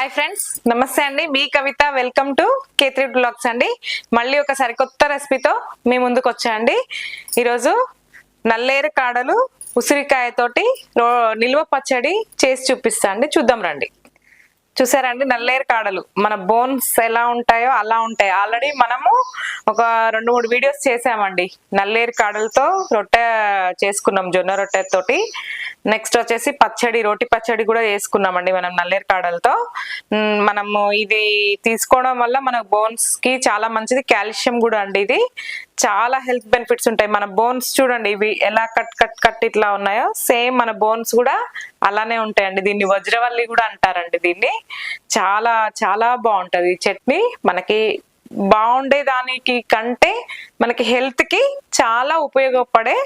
Hi friends నమస్తే అండి. మీ కవిత వెల్కమ్ టు కేత్రి బ్లాగ్స్ అండి. మళ్ళీ ఒక సరికొత్త రెసిపీతో మీ ముందుకు వచ్చాయండి ఈరోజు నల్లేరు కాడలు ఉసిరికాయతోటి నిల్వ పచ్చడి చేసి చూపిస్తా అండి. చూద్దాం రండి. చూసారండి నల్లేరు కాడలు. మన బోన్స్ ఎలా ఉంటాయో అలా ఉంటాయి. ఆల్రెడీ మనము ఒక రెండు మూడు వీడియోస్ చేసామండి. నల్లేరు కాడలతో రొట్టె చేసుకున్నాం జొన్న రొట్టె తోటి నెక్స్ట్ వచ్చేసి పచ్చడి రోటి పచ్చడి కూడా చేసుకున్నామండి మనం నల్లేరు కాడలతో. మనము ఇది తీసుకోవడం వల్ల మన బోన్స్కి చాలా మంచిది. కాల్షియం కూడా అండి ఇది. చాలా హెల్త్ బెనిఫిట్స్ ఉంటాయి. మన బోన్స్ చూడండి ఇవి ఎలా కట్ కట్ కట్ ఇట్లా ఉన్నాయో సేమ్ మన బోన్స్ కూడా అలానే ఉంటాయండి. దీన్ని వజ్రవల్లి కూడా అంటారండి దీన్ని. చాలా చాలా బాగుంటది చట్నీ. మనకి బాగుండే దానికి కంటే మనకి హెల్త్కి చాలా ఉపయోగపడే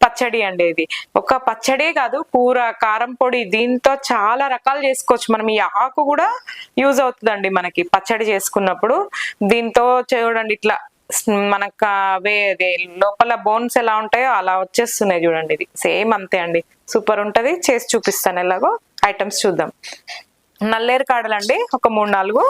పచ్చడి అండి ఇది. ఒక పచ్చడే కాదు కూర కారం పొడి దీంతో చాలా రకాలు చేసుకోవచ్చు. మనం ఈ ఆకు కూడా యూజ్ అవుతుందండి మనకి పచ్చడి చేసుకున్నప్పుడు. దీంతో చూడండి ఇట్లా మనకు అవే అదే లోపల బోన్స్ ఎలా ఉంటాయో అలా వచ్చేస్తున్నాయి చూడండి ఇది. సేమ్ అంతే అండి. సూపర్ ఉంటుంది. చేసి చూపిస్తాను ఎలాగో. ఐటమ్స్ చూద్దాం. నల్లేరు కాడలండి. ఒక మూడు నాలుగు.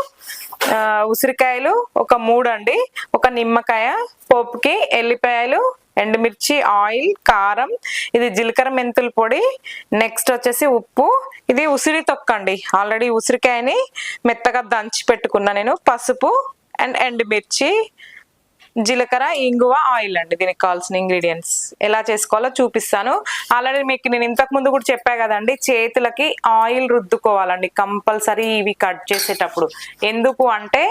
ఉసిరికాయలు ఒక మూడు అండి. ఒక నిమ్మకాయ పోపుకి ఎల్లిపాయలు ఎండుమిర్చి ఆయిల్ కారం ఇది జీలకర్ర మెంతుల పొడి నెక్స్ట్ వచ్చేసి ఉప్పు. ఇది ఉసిరి తొక్కండి. ఆల్రెడీ ఉసిరికాయని మెత్తగా దంచి పెట్టుకున్నా నేను. పసుపు అండ్ ఎండుమిర్చి. జీలకర్ర ఇంగువ ఆయిల్ అండి దీనికి కావాల్సిన ఇంగ్రీడియంట్స్ ఎలా చేసుకోవాలో చూపిస్తాను. ఆల్రెడీ మీకు నేను ఇంతకు ముందు కూడా చెప్పా కదండి చేతులకి ఆయిల్ రుద్దుకోవాలండి. కంపల్సరీ ఇవి కట్ చేసేటప్పుడు. ఎందుకు అంటే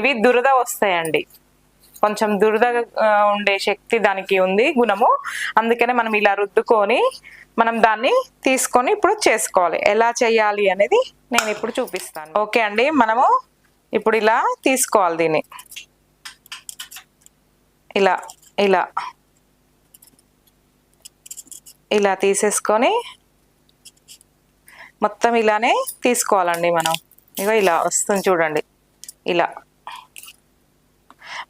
ఇవి దురద వస్తాయండి. కొంచెం దురద ఉండే శక్తి దానికి ఉంది గుణము. అందుకనే మనం ఇలా రుద్దుకొని మనం దాన్ని తీసుకొని ఇప్పుడు చేసుకోవాలి. ఎలా చేయాలి అనేది నేను ఇప్పుడు చూపిస్తాను. ఓకే అండి మనము ఇప్పుడు ఇలా తీసుకోవాలి దీన్ని. ఇలా ఇలా. ఇలా తీసేసుకొని మొత్తం ఇలానే తీసుకోవాలండి మనం. ఇక ఇలా వస్తుంది చూడండి. ఇలా.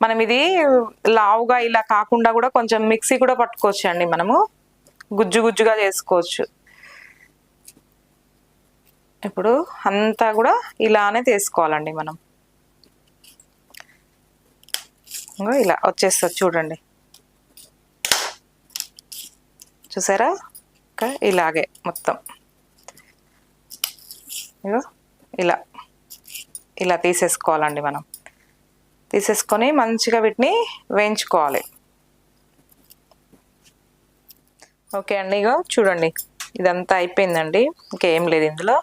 మనం ఇది లావుగా ఇలా కాకుండా కూడా కొంచెం మిక్సీ కూడా పట్టుకోవచ్చు అండి మనము. గుజ్జు గుజ్జుగా చేసుకోవచ్చు. ఇప్పుడు అంతా కూడా ఇలానే తీసుకోవాలండి మనం. ఇంకా ఇలా వచ్చేస్తుంది చూడండి. చూసారా? ఇంకా ఇలాగే మొత్తం. ఇగో ఇలా ఇలా తీసేసుకోవాలండి మనం. తీసేసుకొని మంచిగా వీటిని వేయించుకోవాలి. ఓకే అండి ఇగో చూడండి. ఇదంతా అయిపోయిందండి. ఇంకేం లేదు ఇందులో.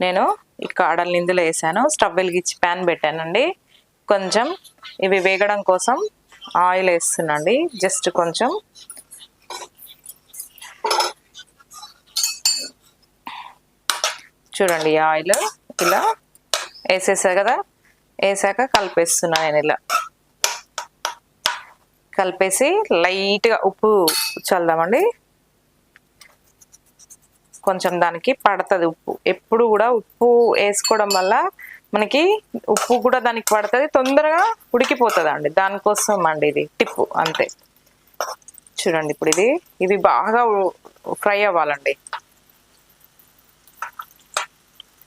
నేను ఈ కాడల్ని ఇందులో వేసాను. స్టవ్ వెలిగించి ప్యాన్ పెట్టానండి. కొంచెం ఇవి వేగడం కోసం ఆయిల్ వేస్తున్నాండి. జస్ట్ కొంచెం. చూడండి ఆయిల్ ఇలా వేసేసా కదా. వేసాక కలిపేస్తున్నా నేను ఇలా. కలిపేసి లైట్గా ఉప్పు చల్దామండి కొంచెం దానికి పడుతుంది ఉప్పు. ఎప్పుడు కూడా ఉప్పు వేసుకోవడం వల్ల మనకి ఉప్పు కూడా దానికి పడుతుంది తొందరగా ఉడికిపోతుంది అండి దానికోసం అండి ఇది టిప్పు అంతే. చూడండి ఇప్పుడు ఇది ఇవి బాగా ఫ్రై అవ్వాలండి.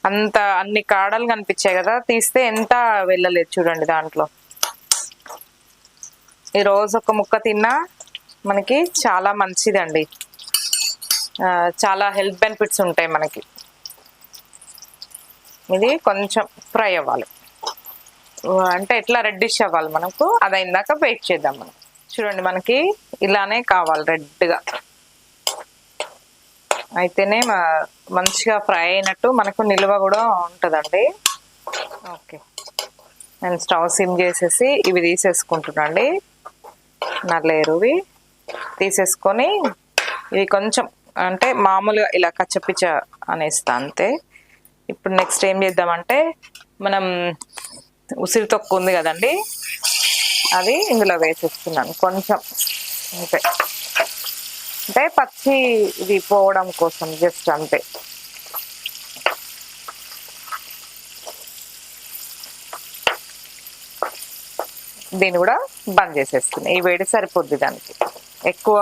అంత అన్ని కాడలు కనిపించాయి కదా తీస్తే ఎంత వెళ్ళలేదు చూడండి దాంట్లో. ఈ రోజు ఒక ముక్క తిన్నా మనకి చాలా మంచిదండి. చాలా హెల్త్ బెనిఫిట్స్ ఉంటాయి మనకి. ఇది కొంచెం ఫ్రై అవ్వాలి. అంటే ఎట్లా రెడ్డిష్ అవ్వాలి మనకు? అది అయిందాక వెయిట్ చేద్దాం మనం. చూడండి మనకి ఇలానే కావాలి రెడ్గా అయితేనే మంచిగా ఫ్రై అయినట్టు మనకు నిల్వ కూడా ఉంటుందండి. ఓకే. నేను స్టవ్ సిమ్ చేసేసి ఇవి తీసేసుకుంటున్నాండి. నల్లేరువి తీసేసుకొని ఇవి కొంచెం అంటే మామూలుగా ఇలా కచ్చపిచ్చ అనేస్తా అంతే. ఇప్పుడు నెక్స్ట్ ఏం చేద్దామంటే మనం ఉసిరి తొక్కు ఉంది కదండి అది ఇందులో వేసేస్తున్నాను కొంచెం. అంతే. అంటే పచ్చి ఇది పోవడం కోసం జస్ట్ అంతే. దీన్ని కూడా బంద్ చేసేస్తుంది ఈ వేడి సరిపోద్ది దానికి. ఎక్కువ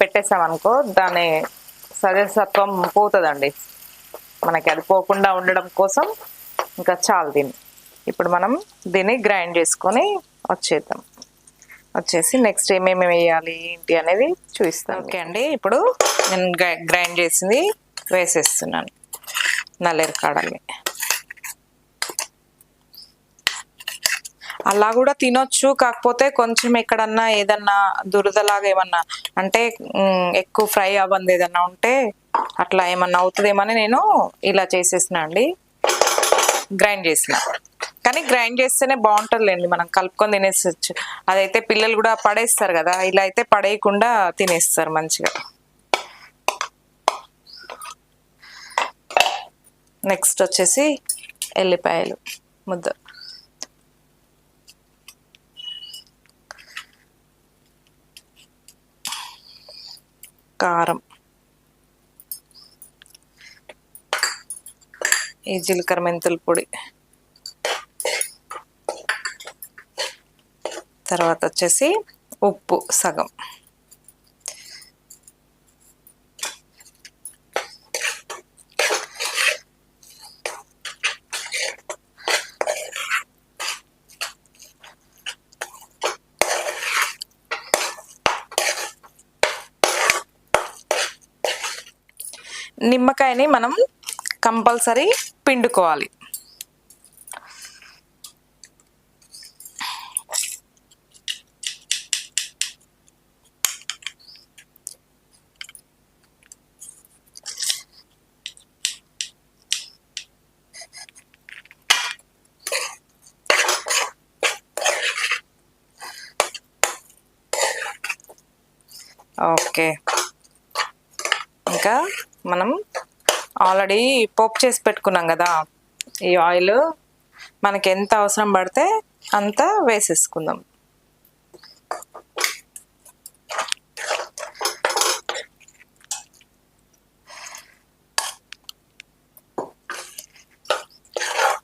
పెట్టేసామనుకో దాని సజసత్వం పోతుందండి. మనకి అది పోకుండా ఉండడం కోసం ఇంకా చాలు దీన్ని. ఇప్పుడు మనం దీన్ని గ్రైండ్ చేసుకొని వచ్చేద్దాం. వచ్చేసి నెక్స్ట్ ఏమేమి వేయాలి ఏంటి అనేది చూపిస్తాను. ఓకే అండి ఇప్పుడు నేను గ్రైండ్ చేసింది వేసేస్తున్నాను. నల్లేరు కాడల్ని. అలా కూడా తినొచ్చు కాకపోతే కొంచెం ఎక్కడన్నా ఏదన్నా దురదలాగా ఏమన్నా అంటే ఎక్కువ ఫ్రై అవ్వంది ఏదన్నా ఉంటే అట్లా ఏమన్నా అవుతుందేమని నేను ఇలా చేసేసిన అండి. గ్రైండ్ చేసిన. కానీ గ్రైండ్ చేస్తేనే బాగుంటుందిలేండి మనం కలుపుకొని తినేసచ్చు. అదైతే పిల్లలు కూడా పడేస్తారు కదా ఇలా అయితే పడేయకుండా తినేస్తారు మంచిగా. నెక్స్ట్ వచ్చేసి ఎల్లిపాయలు ముద్ద. కారం. ఈ జీలకర్ర మెంతుల పొడి. తర్వాత వచ్చేసి ఉప్పు సగం. నిమ్మకాయని మనం కంపల్సరీ పిండుకోవాలి. ఓకే. ఇంకా మనం ఆల్రెడీ పోపు చేసి పెట్టుకున్నాం కదా ఈ ఆయిల్. మనకి ఎంత అవసరం పడితే అంత వేసేసుకుందాం.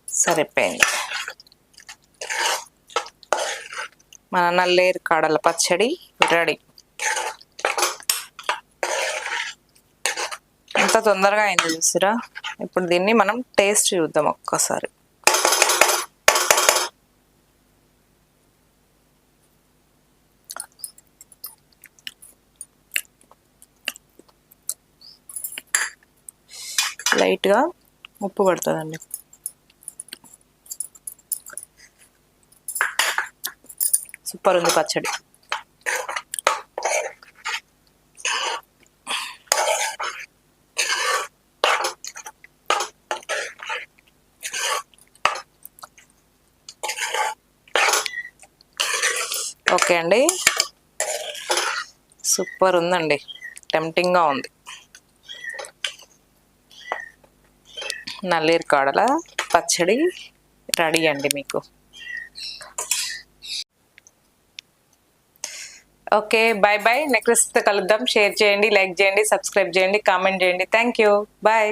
సరిపోయింది. మన నల్లేరు కాడల పచ్చడి రెడీ. ఎంత తొందరగా అయింది చూసిరా? ఇప్పుడు దీన్ని మనం టేస్ట్ చూద్దాం ఒక్కసారి. లైట్గా ఉప్పు పడుతుందండి. సూపర్ ఉంది పచ్చడి. ఓకే అండి. సూపర్ ఉందండి. టెంప్టింగ్గా ఉంది. నల్లేరు కాడల పచ్చడి రెడీ అండి మీకు. ఓకే బాయ్ బాయ్ నెక్స్ట్ కలుద్దాం. షేర్ చేయండి లైక్ చేయండి సబ్స్క్రైబ్ చేయండి కామెంట్ చేయండి. Thank you. బాయ్.